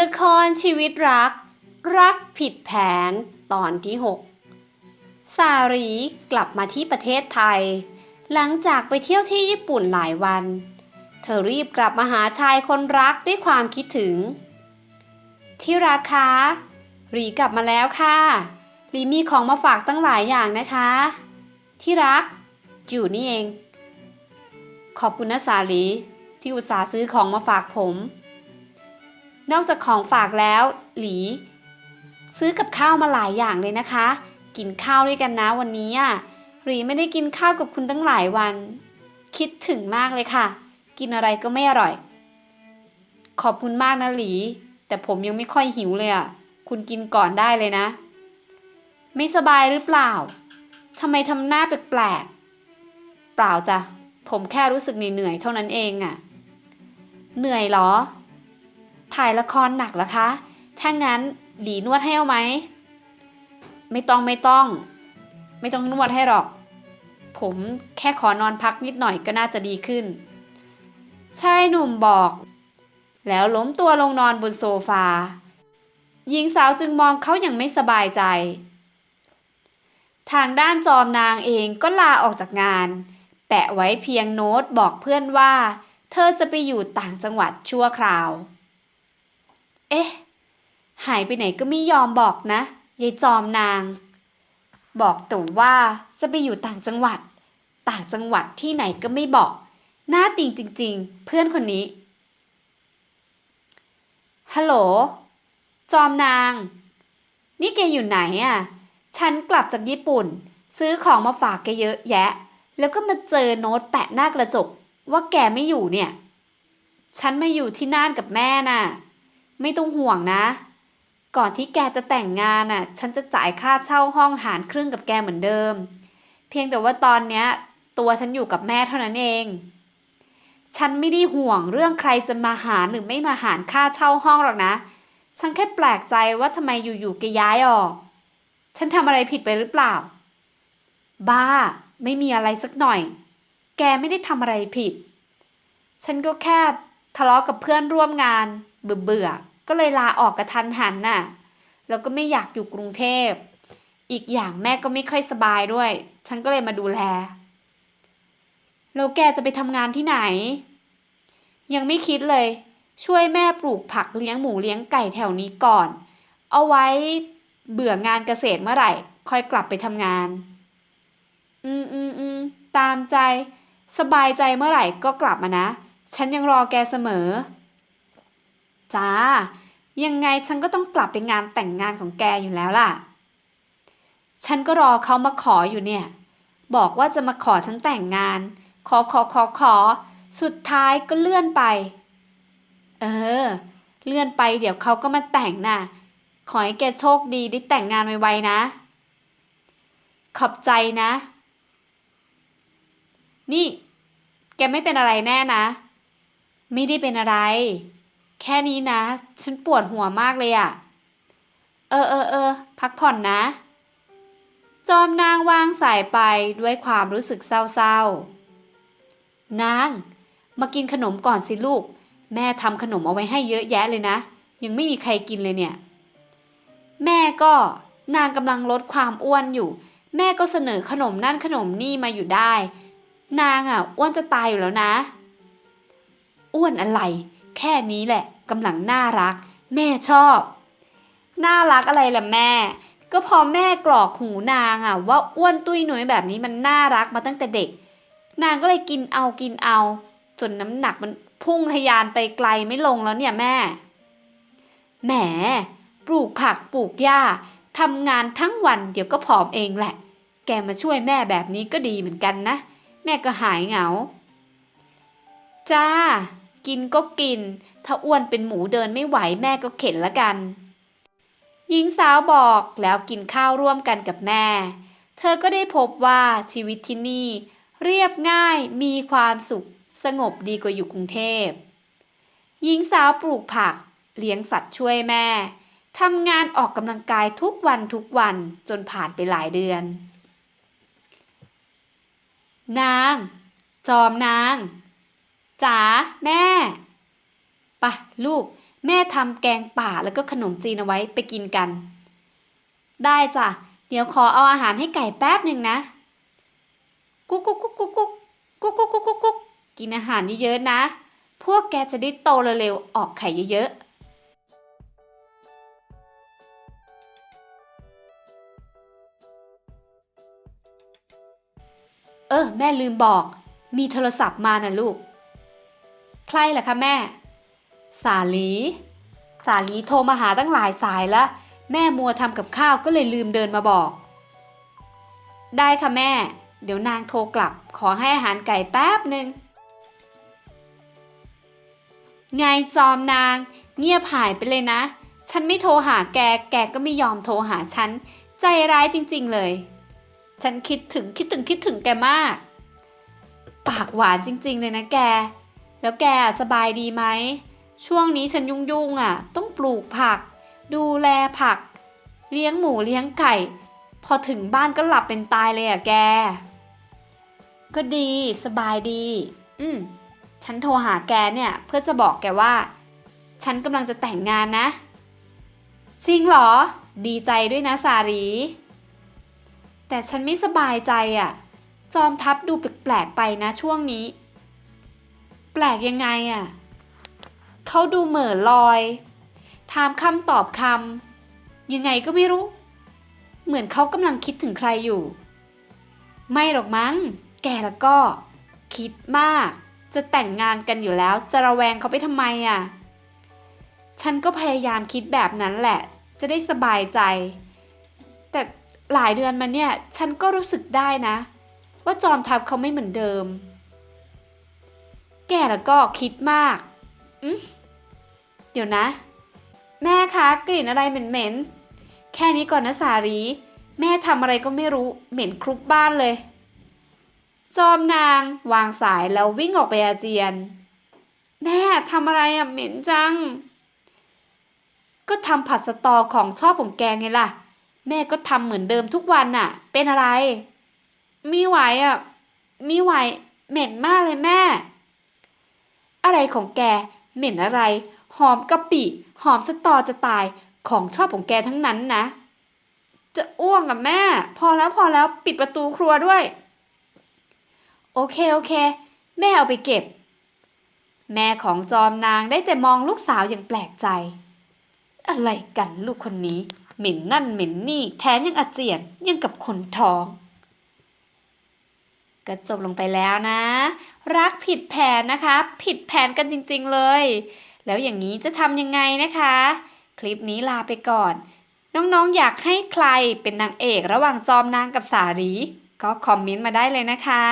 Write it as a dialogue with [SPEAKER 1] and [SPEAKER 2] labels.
[SPEAKER 1] ละครชีวิตรัก รักผิดแผนตอนที่ 6 สารีกลับมาที่ประเทศไทย หลังจากไปเที่ยวที่ญี่ปุ่นหลายวัน เธอรีบกลับมาหาชายคนรักด้วยความคิดถึง ที่รักคะรีกลับมาแล้วค่ะรีมีของมาฝากตั้งหลายอย่างนะคะ ที่รัก อยู่นี่เอง ขอบคุณนะสาลีที่อุตส่าห์ซื้อของมาฝากผม นอกจากของฝากแล้ว หลี ซื้อกับข้าวมาหลายอย่างเลยนะคะ กินข้าวด้วยกันนะวันนี้อะหลีไม่ได้กินข้าวกับคุณตั้งหลายวัน คิดถึงมากเลยค่ะ กินอะไรก็ไม่อร่อย ขอบคุณมากนะหลี แต่ผมยังไม่ค่อยหิวเลยอะคุณกินก่อนได้เลยนะ ไม่สบายหรือเปล่าทำไมทำหน้าแปลกๆเปล่าจ้ะผมแค่รู้สึกเหนื่อยๆเท่านั้นเองอะ เหนื่อยเหรอ ถ่ายละครหนักเหรอคะ ถ้างั้นหลีนวดให้เอาไหม ไม่ต้องไม่ต้อง ไม่ต้องนวดให้หรอก ผมแค่ขอนอนพักนิดหน่อยก็น่าจะดีขึ้นใช่หนุ่มบอก แล้วล้มตัวลงนอนบนโซฟา หญิงสาวจึงมองเขาอย่างไม่สบายใจ ทางด้านจอมนางเองก็ลาออกจากงาน แปะไว้เพียงโน้ตบอกเพื่อนว่า เธอจะไปอยู่ต่างจังหวัดชั่วคราว เอ๊ะ หายไปไหนก็ไม่ยอมบอกนะยายจอมนาง บอกแต่ว่าจะไปอยู่ต่างจังหวัด ต่างจังหวัดที่ไหนก็ไม่บอก หน้าติงจริง ๆ เพื่อนคนนี้ ฮัลโหล จอมนาง นี่แกอยู่ไหนอะ ฉันกลับจากญี่ปุ่น ซื้อของมาฝากแกเยอะแยะ แล้วก็มาเจอโน้ตแปะหน้ากระจก ว่าแกไม่อยู่เนี่ย ฉันมาอยู่ที่น่านกับแม่น่ะ ไม่ต้องห่วงนะ ก่อนที่แกจะแต่งงานน่ะ ฉันจะจ่ายค่าเช่าห้องหารครึ่งกับแกเหมือนเดิม เพียงแต่ว่าตอนเนี้ย ตัวฉันอยู่กับแม่เท่านั้นเอง ฉันไม่ได้ห่วงเรื่องใครจะมาหารหรือไม่มาหารค่าเช่าห้องหรอกนะ ฉันแค่แปลกใจว่าทำไมอยู่ๆแกย้ายออก ฉันทำอะไรผิดไปหรือเปล่า บ้า ไม่มีอะไรสักหน่อย แกไม่ได้ทำอะไรผิด ฉันก็แค่ทะเลาะกับเพื่อนร่วมงานเบื่อเบื่อ ก็เลยลาออกกระทันหันน่ะ แล้วก็ไม่อยากอยู่กรุงเทพ อีกอย่างแม่ก็ไม่ค่อยสบายด้วย ฉันก็เลยมาดูแล แล้วแกจะไปทำงานที่ไหน ยังไม่คิดเลย ช่วยแม่ปลูกผักเลี้ยงหมูเลี้ยงไก่แถวนี้ก่อน เอาไว้เบื่องานเกษตรเมื่อไหร่ ค่อยกลับไปทำงาน อืมอืมอืมตามใจ สบายใจเมื่อไหร่ก็กลับมานะ ฉันยังรอแกเสมอ จ้า ยังไงฉันก็ต้องกลับไปงานแต่งงานของแกอยู่แล้วล่ะ ฉันก็รอเขามาขออยู่เนี่ย บอกว่าจะมาขอฉันแต่งงาน ขอขอขอขอ สุดท้ายก็เลื่อนไป เออ เลื่อนไปเดี๋ยวเขาก็มาแต่งน่ะ ขอให้แกโชคดีได้แต่งงานไวๆนะ ขอบใจนะ นี่ แกไม่เป็นอะไรแน่นะ ไม่ได้เป็นอะไร แค่นี้นะ ฉันปวดหัวมากเลยอะเออเออเออพักผ่อนนะ จอมนางวางสายไปด้วยความรู้สึกเศร้าๆ นาง มากินขนมก่อนสิลูก แม่ทำขนมเอาไว้ให้เยอะแยะเลยนะ ยังไม่มีใครกินเลยเนี่ย แม่ก็นางกำลังลดความอ้วนอยู่ แม่ก็เสนอขนมนั่นขนมนี่มาอยู่ได้ นางอะอ้วนจะตายอยู่แล้วนะ อ้วนอะไร แค่นี้แหละ กำลังน่ารัก แม่ชอบ น่ารักอะไรล่ะแม่ ก็พอแม่กรอกหูนางอะว่าอ้วนตุ้ยหนุ่ยแบบนี้มันน่ารักมาตั้งแต่เด็ก นางก็เลยกินเอากินเอาจนน้ำหนักมันพุ่งทะยานไปไกลไม่ลงแล้วเนี่ยแม่ แหม ปลูกผักปลูกหญ้าทำงานทั้งวันเดี๋ยวก็ผอมเองแหละ แกมาช่วยแม่แบบนี้ก็ดีเหมือนกันนะ แม่ก็หายเหงา จ้า กินก็กิน ถ้าอ้วนเป็นหมูเดินไม่ไหวแม่ก็เข็นละกัน หญิงสาวบอกแล้วกินข้าวร่วมกันกับแม่ เธอก็ได้พบว่าชีวิตที่นี่ เรียบง่ายมีความสุข สงบดีกว่าอยู่กรุงเทพ หญิงสาวปลูกผัก เลี้ยงสัตว์ช่วยแม่ทำงานออกกำลังกายทุกวันทุกวันจนผ่านไปหลายเดือน นาง จอมนาง จ๋าแม่ปะลูก แม่ทำแกงป่าแล้วก็ขนมจีนเอาไว้ไปกินกัน ได้จ้ะ เดี๋ยวขอเอาอาหารให้ไก่แป๊บหนึ่งนะ กุ๊กกุ๊กกุ๊กกุ๊กกุ๊กกุ๊กกุ๊กกุ๊กกุ๊กกุ๊กกินอาหารเยอะๆนะ พวกแกจะได้โตเร็วๆออกไข่เยอะๆเออ แม่ลืมบอก มีโทรศัพท์มานะลูก ใครล่ะคะแม่ สาลี สาลีโทรมาหาตั้งหลายสายแล้ว แม่มัวทำกับข้าวก็เลยลืมเดินมาบอก ได้ค่ะแม่ เดี๋ยวนางโทรกลับ ขอให้อาหารไก่แป๊บหนึ่งไงจอมนาง เงียบหายไปเลยนะ ฉันไม่โทรหาแก แกก็ไม่ยอมโทรหาฉัน ใจร้ายจริง ๆเลย ฉันคิดถึงคิดถึงคิดถึงแกมาก ปากหวานจริง ๆ เลยนะแก แล้วแกสบายดีไหม ช่วงนี้ฉันยุ่งๆอะ ต้องปลูกผัก ดูแลผัก เลี้ยงหมูเลี้ยงไก่ พอถึงบ้านก็หลับเป็นตายเลยอะแก ก็ดีสบายดี อืมฉันโทรหาแกเนี่ย เพื่อจะบอกแกว่า ฉันกำลังจะแต่งงานนะจริงเหรอ ดีใจด้วยนะสารี แต่ฉันไม่สบายใจอะ จอมทัพดูแปลกๆไปนะช่วงนี้ แปลกยังไงอะเขาดูเหม่อลอย ถามคำตอบคำยังไงก็ไม่รู้ เหมือนเขากำลังคิดถึงใครอยู่ ไม่หรอกมั้ง แกแล้วก็ คิดมาก จะแต่งงานกันอยู่แล้ว จะระแวงเขาไปทำไมอะ ฉันก็พยายามคิดแบบนั้นแหละ จะได้สบายใจ แต่หลายเดือนมาเนี่ย ฉันก็รู้สึกได้นะ ว่าจอมทัพเขาไม่เหมือนเดิม แกแล้วก็คิดมากอืมเดี๋ยวนะ แม่คะกลิ่นอะไรเหม็นๆ แค่นี้ก่อนนะสารี แม่ทำอะไรก็ไม่รู้เหม็นครุกบ้านเลย จอมนางวางสายแล้ววิ่งออกไปอาเจียน แม่ทำอะไรอะเหม็นจัง ก็ทำผัดสตอของชอบของแกไงล่ะ แม่ก็ทำเหมือนเดิมทุกวันน่ะ เป็นอะไรม่ไหวอะม่ไหวเหม็นมากเลยแม่ อะไรของแก เหม็นอะไร หอมกะปิ หอมสตอจะตาย ของชอบของแกทั้งนั้นนะ จะอ้วกกับแม่ พอแล้วพอแล้วปิดประตูครัวด้วย โอเคโอเค แม่เอาไปเก็บ แม่ของจอมนางได้แต่มองลูกสาวอย่างแปลกใจ อะไรกันลูกคนนี้ เหม็นนั่นเหม็นนี่ แถมยังอาเจียนยังกับคนท้อง ก็จบลงไปแล้วนะ รักผิดแผนนะคะ ผิดแผนกันจริงๆเลย แล้วอย่างนี้จะทำยังไงนะคะ คลิปนี้ลาไปก่อน น้องๆอยากให้ใครเป็นนางเอกระหว่างจอมนางกับสารีก็คอมเมนต์มาได้เลยนะคะ